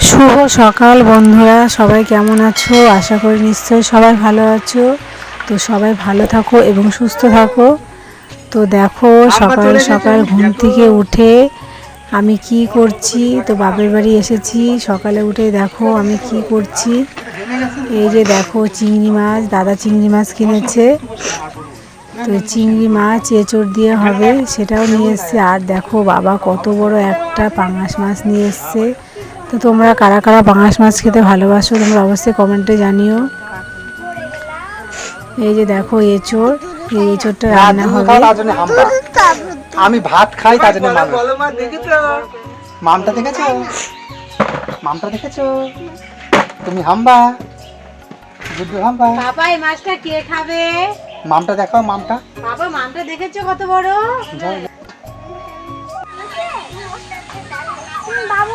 শুভ সকাল বন্ধুরা সবাই কেমন আছো? আশা করি নিশ্চয়ই সবাই ভালো আছো। তো সবাই ভালো থাকো এবং সুস্থ থাকো। তো দেখো সকাল সকাল ঘুম থেকে উঠে আমি কি করছি? তো বাপের বাড়ি এসেছি। সকালে উঠে দেখো আমি কি করছি। এই যে দেখো চিংড়ি মাছ দাদা চিংড়ি মাছ কিনেছে। তো চিংড়ি মাছ এঁচড় দিয়ে হবে সেটাও নিয়ে এসছে। আর দেখো বাবা কত বড় একটা পাঙাশ মাছ নিয়ে এসছে। তো তোমরা কারা কারা পাঙাশ মাছ খেতে ভালোবাসো তোমরা অবশ্যই কমেন্টে জানিও। এই যে দেখো এঁচড় এই এঁচড়টা রান্না হবে। আমি ভাত খাই তার জন্য মামটা দেখেছ? মামটা দেখেছ? তুমি হাম্বা। গুড্ডু হাম্বা। বাবা এই মাছটা কে খাবে? মামটা দেখাও মামটা। বাবা মানটা দেখেছ কত বড়। বাবু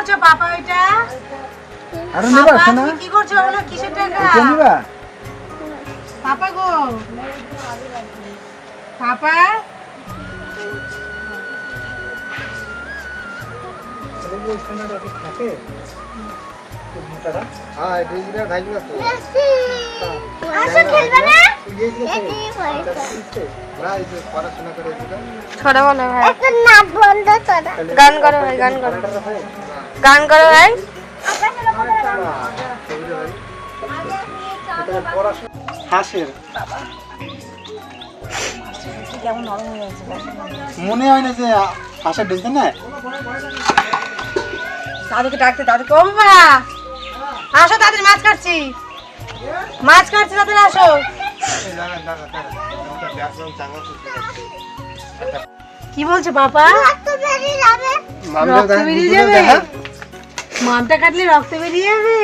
করছ বাবা এটা? আরও নেবা শোনা কি করছ? ওগুলো কিসের টাকা? এটা নেবা। পাপা গো। পাপা? ছোট বলো ভাই। গান করো ভাই গান করো। গান করো ভাই। হাঁসের। কেমন নরম মনে হয় না যে হাঁসের ডিম না? দাদুকে ডাকতে দাদুকে। ও বাবা! আসো তাদের মাছ কাটছি। মাছ কাটছি তাদের আসো। কি বলছো বাবা? রক্ত বেরিয়ে যাবে। রক্ত বেরিয়ে যাবে। মামটা কাটলে রক্ত বেরিয়ে যাবে?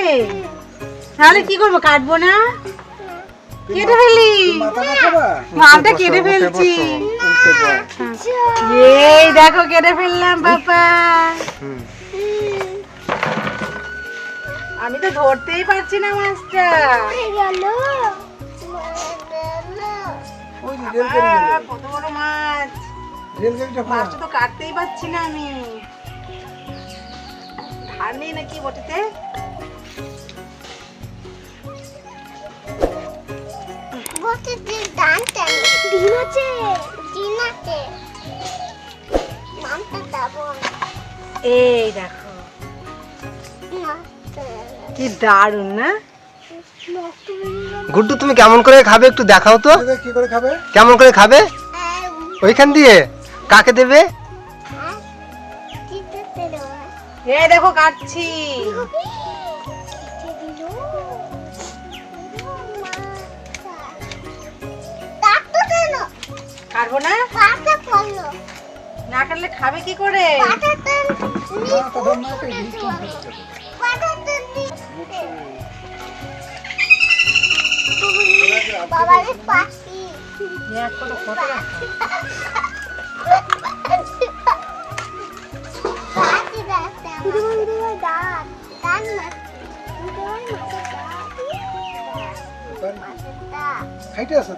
তাহলে কি করব কাটবো না? কেটে ফেলি। মামটা কেটে ফেলছি। এই দেখো কেটে ফেললাম বাবা আমি তো ধরতেই পারছি না মাছটা। কত বড় মাছ। মাছটা তো কাটতেই পারছি না আমি। নেই নাকি বটিতে? বসে ডান ডিম আছে? ডিম আছে। নামটা দাবো এই দেখো। কি দারুণ না? গুড্ডু তুমি কেমন করে খাবে একটু দেখাও তো। কি করে খাবে? কেমন করে খাবে? ওইখান দিয়ে। কাকে দেবে? এই দেখো কাটছি। কাটবো না? না কাটলে খাবে কি করে? পাখি। কত খাইতে আছে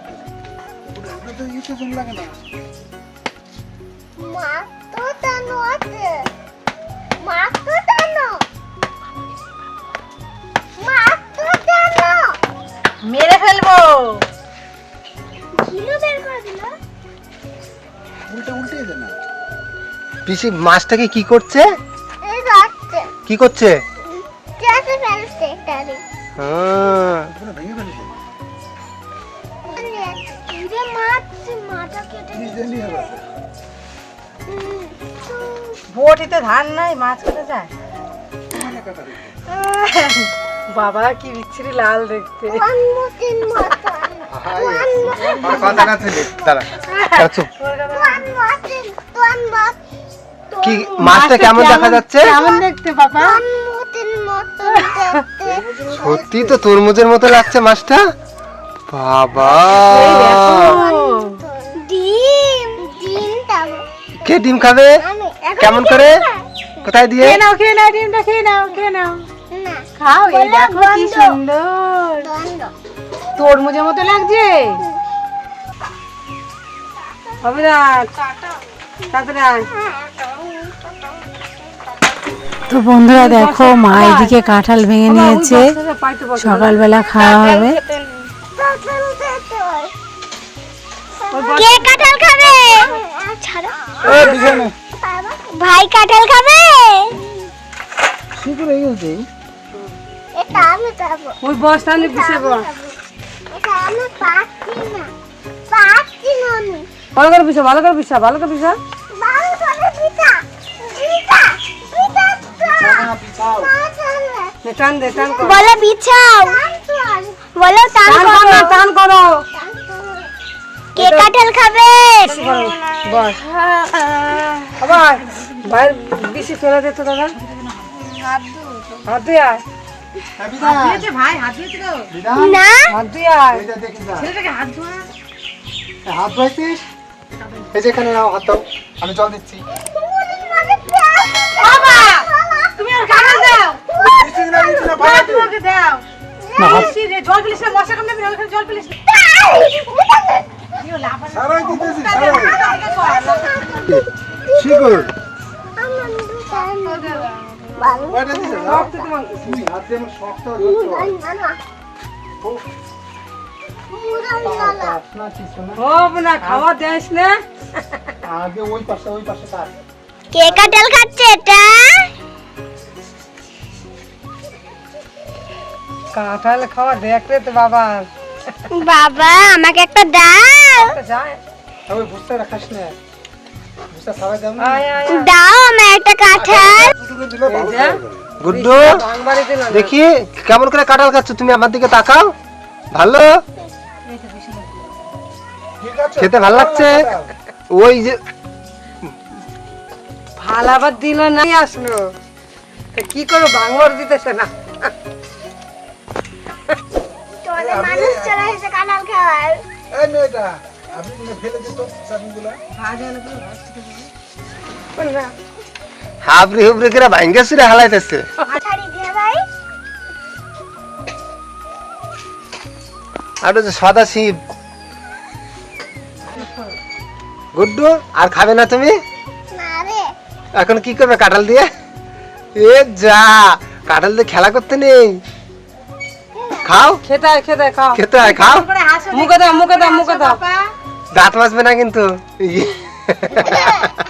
ওটা তো জন্য লাগে না। মাছ তো টানো আছে। মাছ তো টানো মাছ তো টানো মেরে ফেলব। ঝিলু বের করে দিল। উল্টে উল্টে পিসি মাছটাকে কি করছে? কি করছে? ভেঙে ফেলেছে বটিতে ধান নাই মাছ কাটা যায় বাবা কি বিচ্ছিরি লাল দেখতে কি মাছটা কেমন দেখা যাচ্ছে কেমন দেখতে বাবা সত্যি তো তরমুজের মতো লাগছে মাছটা বাবা কে ডিম খাবে কেমন করে কোথায় দিয়ে খেয়ে নাও খেয়ে নাও ডিমটা খেয়ে নাও খেয়ে নাও খাও এই দেখো কি সুন্দর তরমুজের মতো লাগছে হবে না তাড়াতাড়ি আয়। তো বন্ধুরা দেখো মা এদিকে কাঁঠাল ভেঙে নিয়েছে। সকালবেলা খাওয়া হবে। কে কাঁঠাল খাবে? ভাই কাঁঠাল খাবে? ওই বস্তা নিয়ে ভালো করে পিছা ভালো করে পিছা ভালো করে পিছা টান দে টান করো। বলো বিছাও। বলো টান টান করো করো। টান করো। কে কাঁঠাল খাবে? বস আবার বাইরে বেশি ফেলে দিত দাদা। হাত দিয়ে আয়। হ্যাঁ, বিধান বিধান না? হাত দিয়ে আয়। এইটা দেখে যা হাত ধোয়াইছিস এই যে এখানে নাও হাত দাও। আমি জল দিচ্ছি। তুমি আর কাগজ দাও? দিচ্ছি না, দিচ্ছি না, ভালো তোমাকে দাও? না, হাত জল পিলিস না মশা কামড়ে ওখানে জল পিলিস সারাই দিতেছি, কিছু না খাওয়া দেস না। আগে ওই পাশে ওই পাশে কাট কে কাঁঠাল খাচ্ছে এটা? কাঁঠাল খাওয়া দেখলে তো বাবা। বাবা আমাকে একটা দাও। যায় ওই বুঝতে রাখাস না। দাও দাও আমার একটা কাঁঠাল। গুড্ডু দেখি কেমন করে কাঁঠাল খাচ্ছ তুমি আমার দিকে তাকাও। ভালো? খেতে ভালো লাগছে? ওই যে ভালো আবার দিল না আসলো। কি করব বাংলার দিতেছে না। মানুষ চলে এসেছে কাঁঠাল খাওয়ার এই মেয়েটা আপনি তুমি ফেলে দিত চাটনিগুলো হাবড়ি হুবড়ি করে ভাঙ্গে সুরে হালাইতেছে। আর যে সাদা শিব গুড্ডু আর খাবে না তুমি? এখন কি করবে কাঁঠাল দিয়ে? এ যা কাঁঠাল দিয়ে খেলা করতে নেই। খাও? খেতে আয় খেতে আয়, খাও? খেতে হয় খাও মুখে দাও মুখে দাও মুখে দাও। দাঁত মাজবে না কিন্তু।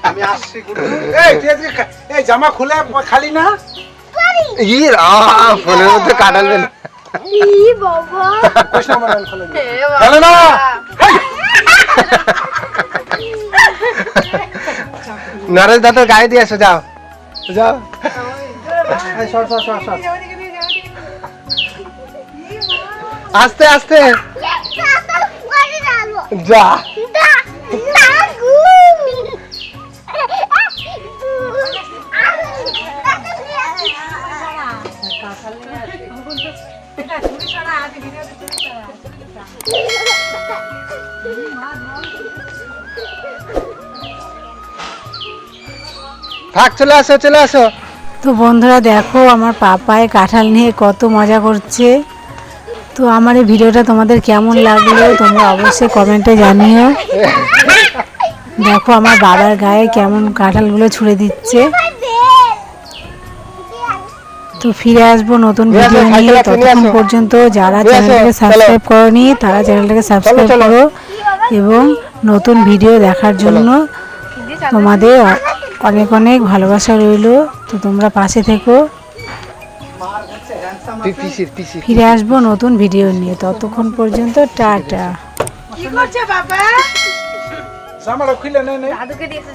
আমি আসছি গুড্ডু। এই তুই আজকে এই জামা খুলে খালি না? ই ফোনের মধ্যে ই বাবা। নরেশ দাঁতের গায়ে দিয়ে এসো যাও। যাও। সর সর সর সর। আস্তে আস্তে। যা। চলে আসো চলে আসো। তো বন্ধুরা দেখো, আমার পাপায় কাঁঠাল নিয়ে কত মজা করছে। তো আমার এই ভিডিওটা তোমাদের কেমন লাগল তোমরা অবশ্যই কমেন্টে জানিও। দেখো আমার বাবার গায়ে কেমন কাঁঠালগুলো ছুঁড়ে দিচ্ছে। তো ফিরে আসব নতুন ভিডিও নিয়ে। ততক্ষণ পর্যন্ত যারা চ্যানেলটাকে। সাবস্ক্রাইব করনি তারা চ্যানেলটাকে সাবস্ক্রাইব করো এবং নতুন ভিডিও দেখার জন্য তোমাদের অনেক অনেক ভালোবাসা রইল। তো তোমরা পাশে থেকো। ফিরে আসব নতুন ভিডিও নিয়ে। ততক্ষণ পর্যন্ত টাটা। জামাটা খুলে নে নে। দাদুকে দিতে